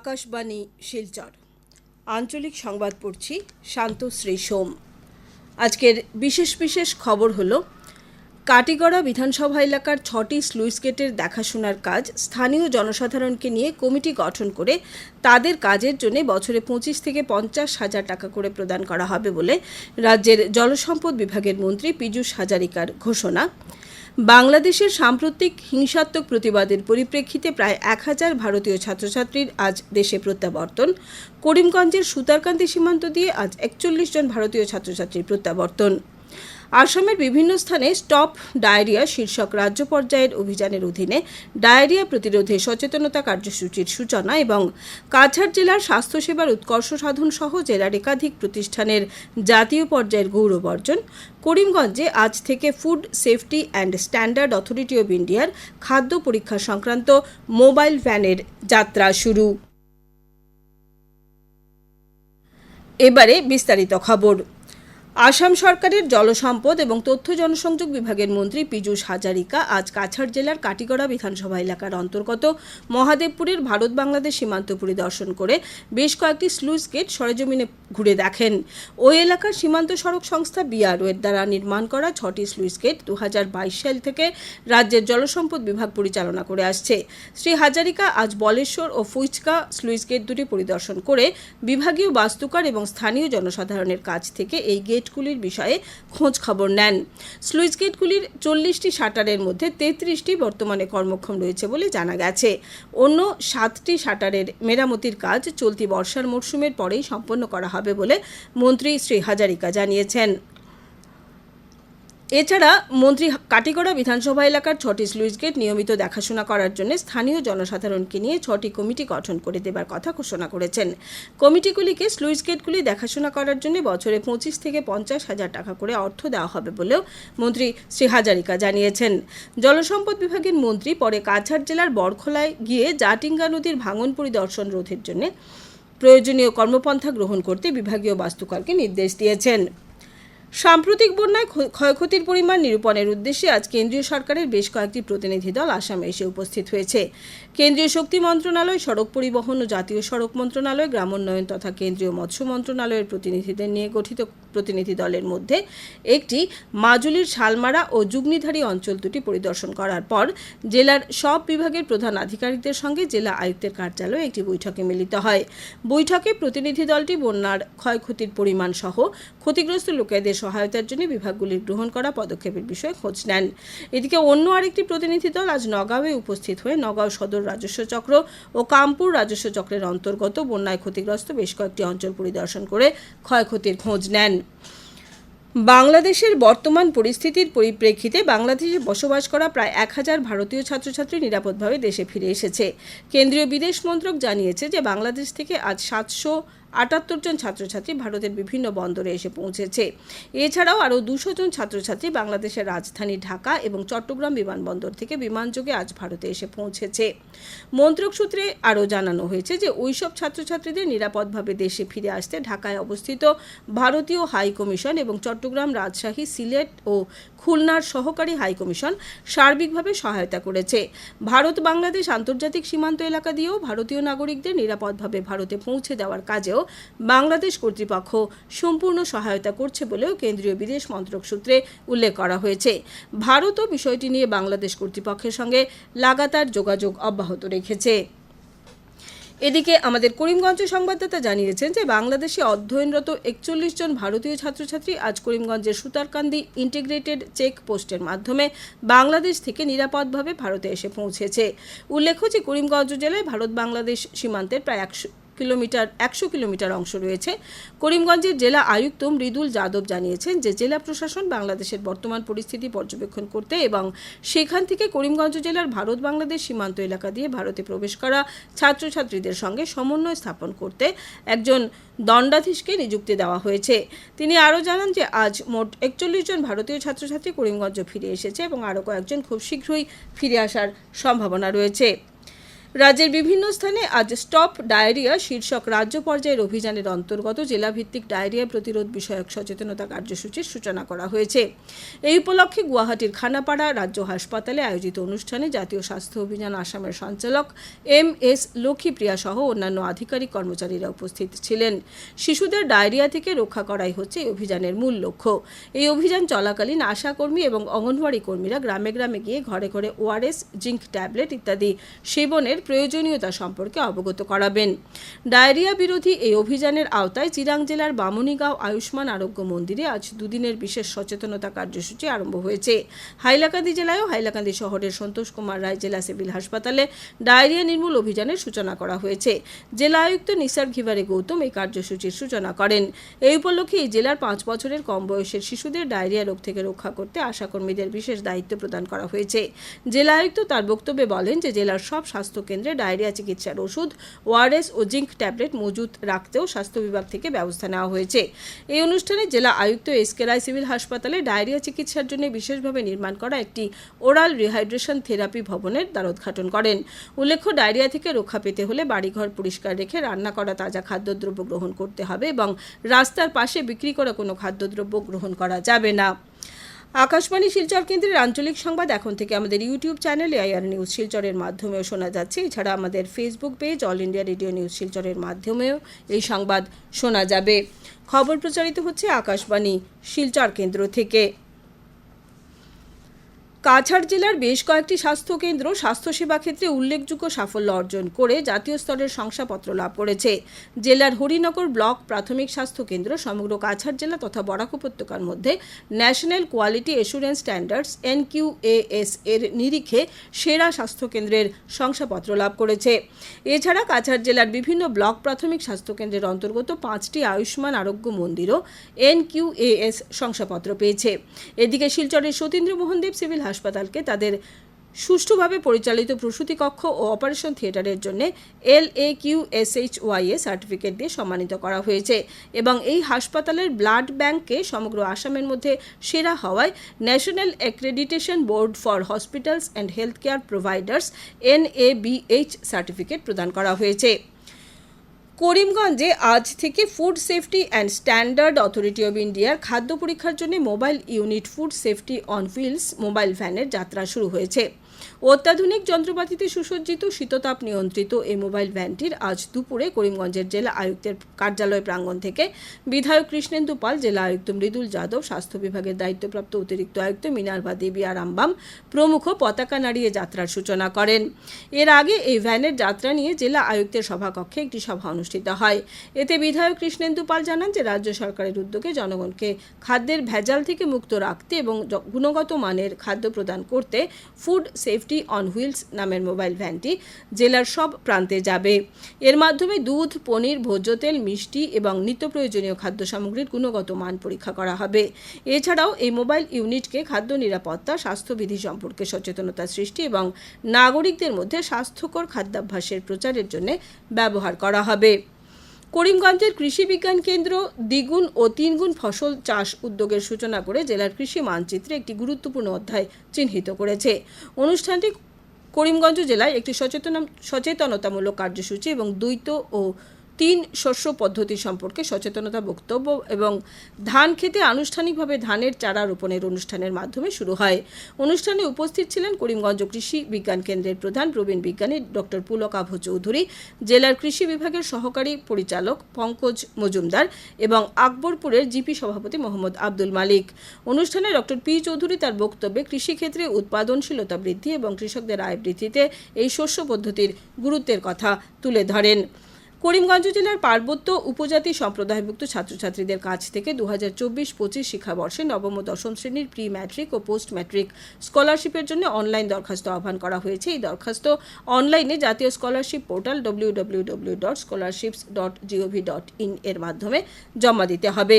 আকাশবাণী, শিলচর। আঞ্চলিক সংবাদ পড়ছি শান্তশ্রী সোম। আজকের বিশেষ বিশেষ খবর হলো, কাটিগড়া বিধানসভা এলাকার ছটি স্লুইস গেটের দেখাশোনার কাজ স্থানীয় জনসাধারণকে নিয়ে কমিটি গঠন করে তাদের কাজের জন্য বছরে পঁচিশ থেকে পঞ্চাশ হাজার টাকা করে প্রদান করা হবে বলে রাজ্যের জলসম্পদ বিভাগের মন্ত্রী পীযূষ হাজারিকার ঘোষণা। বাংলাদেশের সাম্প্রতিক হিংসাত্মক প্রতিবাদের পরিপ্রেক্ষিতে প্রায় এক হাজার ভারতীয় ছাত্রছাত্রীর আজ দেশে প্রত্যাবর্তন। করিমগঞ্জের সুতারকান্দি সীমান্ত দিয়ে আজ একচল্লিশ জন ভারতীয় ছাত্রছাত্রীর প্রত্যাবর্তন। আসামের বিভিন্ন স্থানে স্টপ ডায়রিয়া শীর্ষক রাজ্য পর্যায়ের অভিযানের অধীনে ডায়রিয়া প্রতিরোধে সচেতনতা কার্যসূচির সূচনা এবং কাছাড় জেলার স্বাস্থ্যসেবার উৎকর্ষ সাধন সহ জেলার একাধিক প্রতিষ্ঠানের জাতীয় পর্যায়ের গৌরব অর্জন। করিমগঞ্জে আজ থেকে Food Safety and Standard Authority of ইন্ডিয়ার খাদ্য পরীক্ষা সংক্রান্ত মোবাইল ভ্যানের যাত্রা শুরু। এবারে বিস্তারিত খবর। আসাম সরকারের জলসম্পদ এবং তথ্য জনসংযোগ বিভাগের মন্ত্রী পীযূষ হাজারিকা আজ কাছাড় জেলার কাটিগড়া বিধানসভা এলাকার অন্তর্গত মহাদেবপুরের ভারত বাংলাদেশ সীমান্ত পরিদর্শন করে বেশ কয়েকটি স্লুইস গেট সরেজমিনে ঘুরে দেখেন। ওই এলাকার সীমান্ত সড়ক সংস্থা বিআরও এর দ্বারা নির্মাণ করা ছটি স্লুইস গেট দু হাজার বাইশ সাল থেকে রাজ্যের জলসম্পদ বিভাগ পরিচালনা করে আসছে। শ্রী হাজারিকা আজ বলেশ্বর ও ফুইচকা স্লুইস গেট দুটি পরিদর্শন করে বিভাগীয় বাস্তুকার এবং স্থানীয় জনসাধারণের কাছ থেকে এই গেটগুলির বিষয়ে খোঁজ খবর নেন। স্লুইস গেটগুলির চল্লিশটি শাটারের মধ্যে তেত্রিশটি বর্তমানে কর্মক্ষম রয়েছে বলে জানা গেছে। অন্য সাতটি শাটারের মেরামতির কাজ চলতি বর্ষার মরশুমের পরেই সম্পন্ন করা হবে। বলে মন্ত্রী শ্রী হাজারিকা জানিয়েছেন। এছাড়া মন্ত্রী কাটিগড়া বিধানসভা এলাকার ছটি স্লুইস গেট নিয়মিত দেখাশোনা করার জন্য স্থানীয় জনসাধারণকে নিয়ে ছটি কমিটি গঠন করে দেবার কথা ঘোষণা করেছেন। কমিটিগুলিকে স্লুইস গেটগুলি দেখাশোনা করার জন্য বছরে পঁচিশ থেকে পঞ্চাশ হাজার টাকা করে অর্থ দেওয়া হবে বলেও মন্ত্রী শ্রী হাজারিকা জানিয়েছেন। জলসম্পদ বিভাগের মন্ত্রী পরে কাছাড় জেলার বরখলায় গিয়ে জাটিঙ্গা নদীর ভাঙন পরিদর্শন রোধের জন্য প্রয়োজনীয় কর্মপন্থা গ্রহণ করতে বিভাগীয় বাস্তুকারকে নির্দেশ দিয়েছেন। সাম্প্রতিক বন্যায় ক্ষ- ক্ষয়ক্ষতির পরিমাণ নিরূপণের উদ্দেশ্যে আজ কেন্দ্রীয় সরকারের বেশ কয়েকটি প্রতিনিধি দল আসামে এসে উপস্থিত হয়েছে। কেন্দ্রীয় শক্তি মন্ত্রণালয়, সড়ক পরিবহন ও জাতীয় সড়ক মন্ত্রণালয়, গ্রামোন্নয়ন তথা কেন্দ্রীয় মৎস্য মন্ত্রণালয়ের প্রতিনিধিদের নিয়ে গঠিত প্রতিনিধি দলের মধ্যে একটি মাজুলির শালমারা ও যুগ্নিধারী অঞ্চল দুটি পরিদর্শন করার পর জেলার সব বিভাগের প্রধান আধিকারিকদের সঙ্গে জেলা আয়ুক্তের কার্যালয়ে একটি বৈঠকে মিলিত হয়। বৈঠকে প্রতিনিধি দলটি বন্যার ক্ষয়ক্ষতির পরিমাণ সহ ক্ষতিগ্রস্ত লোকেদের সহায়তার জন্য বিভাগগুলির গ্রহণ করা পদক্ষেপের বিষয়ে খোঁজ নেন। এদিকে অন্য আরেকটি প্রতিনিধি দল আজ নগাঁওয়ে উপস্থিত হয়ে নগাঁও সদর রাজস্ব চক্র ও কামপুর রাজস্ব চক্রের অন্তর্গত বন্যায় ক্ষতিগ্রস্ত বেশ কয়েকটি অঞ্চল পরিদর্শন করে ক্ষয়ক্ষতির খোঁজ নেন। বাংলাদেশের বর্তমান পরিস্থিতির পরিপ্রেক্ষিতে বাংলাদেশে বসবাস করা প্রায় এক হাজার ভারতীয় ছাত্রছাত্রী নিরাপদভাবে দেশে ফিরে এসেছে। কেন্দ্রীয় বিদেশ মন্ত্রক জানিয়েছে যে বাংলাদেশ থেকে আজ সাতশো আটাত্তর জন ছাত্রছাত্রী ভারতের বিভিন্ন বন্দরে এসে পৌঁছেছে। এছাড়াও আরও দুশো জন ছাত্রছাত্রী বাংলাদেশের রাজধানী ঢাকা এবং চট্টগ্রাম বিমানবন্দর থেকে বিমানযোগে আজ ভারতে এসে পৌঁছেছে। মন্ত্রক সূত্রে আরও জানানো হয়েছে যে, ওইসব ছাত্রছাত্রীদের নিরাপদভাবে দেশে ফিরে আসতে ঢাকায় অবস্থিত ভারতীয় হাই কমিশন এবং চট্টগ্রাম রাজশাহী, সিলেট ও খুলনার সহকারী হাই কমিশন সার্বিকভাবে সহায়তা করেছে। ভারত বাংলাদেশ আন্তর্জাতিক সীমান্ত এলাকা দিয়েও ভারতীয় নাগরিকদের নিরাপদভাবে ভারতে পৌঁছে দেওয়ার কাজেও বাংলাদেশ কর্তৃপক্ষ সম্পূর্ণ সহায়তা করছে বলেও কেন্দ্রীয় বিদেশ মন্ত্রক সূত্রে উল্লেখ করা হয়েছে। ভারতও বিষয়টি নিয়ে বাংলাদেশ কর্তৃপক্ষের সঙ্গে লাগাতার যোগাযোগ অব্যাহত রেখেছে। এদিকে আমাদের করিমগঞ্জ সংবাদদাতা জানিয়েছেন যে বাংলাদেশে অধ্যয়নরত একচল্লিশ জন ভারতীয় ছাত্রছাত্রী আজ করিমগঞ্জের সুতারকান্দি ইন্টিগ্রেটেড চেক পোস্টের মাধ্যমে বাংলাদেশ থেকে নিরাপদভাবে ভারতে এসে পৌঁছেছে। উল্লেখ্য যে করিমগঞ্জ জেলায় ভারত বাংলাদেশ সীমান্তের প্রায় একশো কিলোমিটার, একশো কিলোমিটার অংশ রয়েছে। করিমগঞ্জের জেলা আয়ুক্ত মৃদুল যাদব জানিয়েছেন যে জেলা প্রশাসন বাংলাদেশের বর্তমান পরিস্থিতি পর্যবেক্ষণ করতে এবং সেখান থেকে করিমগঞ্জ জেলার ভারত বাংলাদেশ সীমান্ত এলাকা দিয়ে ভারতে প্রবেশ করা ছাত্রছাত্রীদের সঙ্গে সমন্বয় স্থাপন করতে একজন দণ্ডাধীশকে নিযুক্তি দেওয়া হয়েছে। তিনি আরও জানান যে আজ মোট একচল্লিশ জন ভারতীয় ছাত্রছাত্রী করিমগঞ্জ ফিরে এসেছে এবং আরও কয়েকজন খুব শীঘ্রই ফিরে আসার সম্ভাবনা রয়েছে। রাজ্যের বিভিন্ন স্থানে আজ স্টপ ডায়রিয়া শীর্ষক রাজ্য পর্যায়ের অভিযানের অন্তর্গত জেলাভিত্তিক ডায়রিয়া প্রতিরোধ বিষয়ক সচেতনতা কার্যসূচির সূচনা করা হয়েছে। এই উপলক্ষে গুয়াহাটির খানাপাড়া রাজ্য হাসপাতালে আয়োজিত অনুষ্ঠানে জাতীয় স্বাস্থ্য অভিযান আসামের সঞ্চালক এম এস লক্ষ্মীপ্রিয়া সহ অন্যান্য আধিকারিক কর্মচারীরা উপস্থিত ছিলেন। শিশুদের ডায়রিয়া থেকে রক্ষা করাই হচ্ছে এই অভিযানের মূল লক্ষ্য। এই অভিযান চলাকালীন আশাকর্মী এবং অঙ্গনওয়াড়ি কর্মীরা গ্রামে গ্রামে গিয়ে ঘরে ঘরে ওআরএস, জিঙ্ক ট্যাবলেট ইত্যাদি সেবনের প্রয়োজনীয়তা সম্পর্কে অবগত করাবেন। ডায়রিয়া বিরোধী এই অভিযানের আওতায় চিরাং জেলার বামুনিগাঁও আয়ুষ্মান আরোগ্য মন্দিরে আজ দুদিনের বিশেষ সচেতনতা কার্যসূচি আরম্ভ হয়েছে। হাইলাকান্দি জেলায়ও হাইলাকান্দি শহরের সন্তোষ কুমার রায় জেলা সিভিল হাসপাতালে ডায়রিয়া নির্মূল অভিযানের সূচনা করা হয়েছে। জেলা আয়ুক্ত নিসার ঘিবারে গৌতম এই কার্যসূচির সূচনা করেন। এই উপলক্ষে এই জেলার পাঁচ বছরের কম বয়সের শিশুদের ডায়রিয়া রোগ থেকে রক্ষা করতে আশাকর্মীদের বিশেষ দায়িত্ব প্রদান করা হয়েছে। জেলা আয়ুক্ত তার বক্তব্যে বলেন যে জেলার সব স্বাস্থ্য কেন্দ্রে ডায়রিয়া, চিকিৎসার ওষুধ, ওআরএস ও জিঙ্ক ট্যাবলেট মজুত রাখতেও স্বাস্থ্য বিভাগ থেকে ব্যবস্থা নেওয়া হয়েছে। এই অনুষ্ঠানে জেলা আয়ুক্ত এস কে রায় সিভিল হাসপাতালে ডায়রিয়া চিকিৎসার জন্য বিশেষভাবে নির্মাণ করা একটি ওরাল রিহাইড্রেশন থেরাপি ভবনের দ্বারোদ্ঘাটন করেন। উল্লেখ্য, ডায়রিয়া থেকে রক্ষা পেতে হলে বাড়িঘর পরিষ্কার রেখে রান্না করা তাজা খাদ্যদ্রব্য গ্রহণ করতে হবে এবং রাস্তার পাশে বিক্রি করা কোনো খাদ্যদ্রব্য গ্রহণ করা যাবে না। আকাশবাণী শিলচর কেন্দ্রের আঞ্চলিক সংবাদ এখন থেকে আমাদের ইউটিউব চ্যানেলে এআইআর নিউজ শিলচরের মাধ্যমেও শোনা যাচ্ছে। এছাড়া আমাদের Facebook page All India Radio News শিলচরের মাধ্যমেও এই সংবাদ শোনা যাবে। খবর প্রচারিত হচ্ছে আকাশবাণী শিলচর কেন্দ্র থেকে। কাছাড় জেলার বেশ কয়েকটি স্বাস্থ্যকেন্দ্র স্বাস্থ্যসেবা ক্ষেত্রে উল্লেখযোগ্য সাফল্য অর্জন করে জাতীয় স্তরের শংসাপত্র লাভ করেছে। জেলার হরিনগর ব্লক প্রাথমিক স্বাস্থ্যকেন্দ্র সমগ্র কাছাড় জেলা তথা বরাক উপত্যকার মধ্যে national quality assurance standards NQAS এর নিরিখে সেরা স্বাস্থ্যকেন্দ্রের শংসাপত্র লাভ করেছে। এছাড়া কাছাড় জেলার বিভিন্ন ব্লক প্রাথমিক স্বাস্থ্যকেন্দ্রের অন্তর্গত পাঁচটি আয়ুষ্মান আরোগ্য মন্দিরও এনকিউএএস শংসাপত্র পেয়েছে। এদিকে শিলচরের সতীন্দ্র মোহন দেব সিভিল হাসপাতালকে তাদের সুষ্ঠুভাবে পরিচালিত প্রসূতি কক্ষ ও অপারেশন থিয়েটারের জন্য L A Q S H Y A certificate দিয়ে সম্মানিত করা হয়েছে এবং এই হাসপাতালের ব্লাড ব্যাংককে সমগ্র আসামের মধ্যে সেরা হওয়ায় National Accreditation Board for Hospitals and Health Care Providers N A B H certificate প্রদান করা হয়েছে। করিমগঞ্জে আজ থেকে Food Safety and Standard Authority of ইন্ডিয়ার খাদ্য পরীক্ষার জন্য mobile unit Food Safety on Wheels mobile ভ্যানের যাত্রা শুরু হয়েছে। অত্যাধুনিক যন্ত্রপাতিতে সুসজ্জিত শীততাপ নিয়ন্ত্রিত এই মোবাইল ভ্যানটির আজ দুপুরে করিমগঞ্জের জেলা আয়ুক্তের কার্যালয় প্রাঙ্গণ থেকে বিধায়ক কৃষ্ণেন্দু পাল, জেলা আয়ুক্ত মৃদুল যাদব, স্বাস্থ্য বিভাগের দায়িত্বপ্রাপ্ত অতিরিক্ত আয়ুক্ত মিনার্ভা দেবী আরামবাম প্রমুখ পতাকা নাড়িয়ে যাত্রার সূচনা করেন। এর আগে এই ভ্যানের যাত্রা নিয়ে জেলা আয়ুক্তের সভাকক্ষে একটি সভা অনুষ্ঠিত হয়। এতে বিধায়ক কৃষ্ণেন্দু পাল জানান যে, রাজ্য সরকারের উদ্যোগে জনগণকে খাদ্যের ভেজাল থেকে মুক্ত রাখতে এবং গুণগত মানের খাদ্য প্রদান করতে ফুড সেফটি অন হুইলস নামের মোবাইল ভ্যানটি জেলার সব প্রান্তে যাবে। এর মাধ্যমে দুধ, পনির, ভোজ্য তেল, মিষ্টি এবং নিত্য প্রয়োজনীয় খাদ্য সামগ্রীর গুণগত মান পরীক্ষা করা হবে। এছাড়াও এই মোবাইল ইউনিটকে খাদ্য নিরাপত্তা, স্বাস্থ্যবিধি সম্পর্কে সচেতনতা সৃষ্টি এবং নাগরিকদের মধ্যে স্বাস্থ্যকর খাদ্যাভ্যাসের প্রচারের জন্য ব্যবহার করা হবে। করিমগঞ্জের কৃষি বিজ্ঞান কেন্দ্র দ্বিগুণ ও তিনগুণ ফসল চাষ উদ্যোগের সূচনা করে জেলার কৃষি মানচিত্রে একটি গুরুত্বপূর্ণ অধ্যায় চিহ্নিত করেছে। অনুষ্ঠানটি করিমগঞ্জ জেলায় একটি সচেতন, সচেতনতামূলক কার্যসূচি এবং দ্বৈত ও তিন শস্য পদ্ধতি সম্পর্কে সচেতনতা বক্তব্য এবং ধান খেতে আনুষ্ঠানিকভাবে ধানের চারা রোপণের অনুষ্ঠানের মাধ্যমে শুরু হয়। অনুষ্ঠানে উপস্থিত ছিলেন করিমগঞ্জ কৃষি বিজ্ঞান কেন্দ্রের প্রধান প্রবীণ বিজ্ঞানী ডক্টর পুলকাভ চৌধুরী, জেলার কৃষি বিভাগের সহকারী পরিচালক পঙ্কজ মজুমদার এবং আকবরপুরের জিপি সভাপতি মোহাম্মদ আব্দুল মালিক। অনুষ্ঠানে ডক্টর পি চৌধুরী তার বক্তব্যে কৃষিক্ষেত্রে উৎপাদনশীলতা বৃদ্ধি এবং কৃষকদের আয় বৃদ্ধিতে এই শস্য পদ্ধতির গুরুত্বের কথা তুলে ধরেন। করিমগঞ্জ জেলার পার্বত্য উপজাতি সম্প্রদায়ভুক্ত ছাত্রছাত্রীদের কাছ থেকে দু হাজার চব্বিশ পঁচিশ শিক্ষাবর্ষে নবম ও দশম শ্রেণির প্রি ম্যাট্রিক ও পোস্ট ম্যাট্রিক স্কলারশিপের জন্য অনলাইন দরখাস্ত আহ্বান করা হয়েছে। এই দরখাস্ত অনলাইনে জাতীয় scholarship portal W W W dot scholarships dot G O V dot in এর মাধ্যমে জমা দিতে হবে।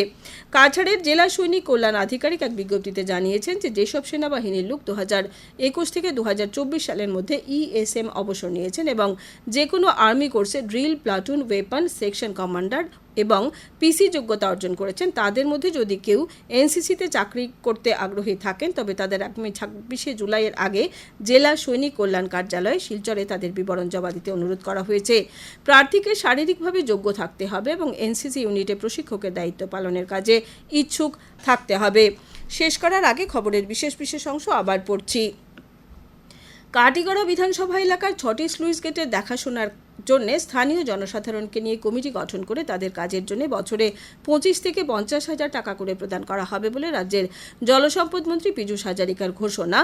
কাছাড়ের জেলা সৈনিক কল্যাণ আধিকারিক এক বিজ্ঞপ্তিতে জানিয়েছেন যে যেসব সেনাবাহিনীর লোক দু হাজার একুশ থেকে দু হাজার চব্বিশ সালের মধ্যে ইএসএম অবসর নিয়েছেন এবং যে কোনো আর্মি কোর্সে drill platoon platoon weapon section commander এবং পিসি যোগ্যতা অর্জন করেছেন। তাদের মধ্যে যদি কেউ এনসিসিতে চাকরি করতে আগ্রহী থাকেন, তবে তাদের আগামী ছাব্বিশে জুলাইয়ের আগে জেলা সৈনিক কল্যাণ কার্যালয়ে শিলচরে তাদের বিবরণ জমা দিতে অনুরোধ করা হয়েছে। প্রার্থীকে শারীরিকভাবে যোগ্য থাকতে হবে এবং এনসিসি ইউনিটে প্রশিক্ষকের দায়িত্ব পালনের কাজে ইচ্ছুক থাকতে হবে। শেষ করার আগে খবরের বিশেষ বিশেষ অংশ আবার পড়ছি। কাটিগড়া বিধানসভা এলাকার ছটি স্লুইস গেটের দেখাশোনার জন্য স্থানীয় জনসাধারণকে নিয়ে কমিটি গঠন করে তাদের কাজের জন্য বছরে পঁচিশ থেকে পঞ্চাশ হাজার টাকা করে প্রদান করা হবে বলে রাজ্যের জলসম্পদ মন্ত্রী পীযূষ হাজারিকার ঘোষণা।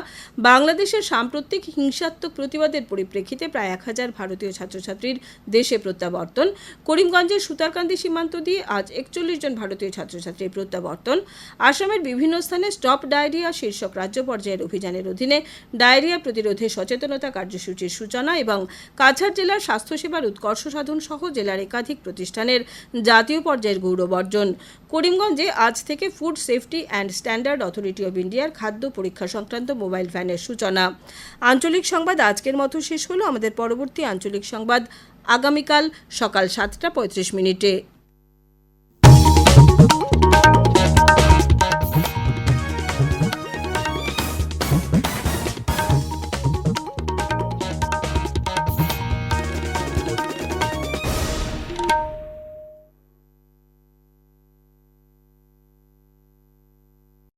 বাংলাদেশের সাম্প্রতিক হিংসাত্মক প্রতিবাদের পরিপ্রেক্ষিতে প্রায় এক হাজার ভারতীয় ছাত্রছাত্রীর দেশে প্রত্যাবর্তন। করিমগঞ্জের সুতারকান্দি সীমান্ত দিয়ে আজ একচল্লিশ জন ভারতীয় ছাত্রছাত্রীর প্রত্যাবর্তন। আসামের বিভিন্ন স্থানে স্টপ ডায়রিয়া শীর্ষক রাজ্য পর্যায়ের অভিযানের অধীনে ডায়রিয়া প্রতিরোধে সচেতনতা কার্যসূচির সূচনা এবং কাছাড় জেলার স্বাস্থ্যসেবার উৎকর্ষ সাধন সহ জেলার একাধিক প্রতিষ্ঠানের জাতীয় পর্যায়ের গৌরব অর্জন। করিমগঞ্জে আজ থেকে Food Safety and Standard Authority of ইন্ডিয়ার খাদ্য পরীক্ষা সংক্রান্ত মোবাইল ভ্যানের সূচনা। আঞ্চলিক সংবাদ আজকের মতো শেষ হলো। আমাদের পরবর্তী আঞ্চলিক সংবাদ আগামীকাল সকাল সাতটা পঁয়ত্রিশ মিনিটে।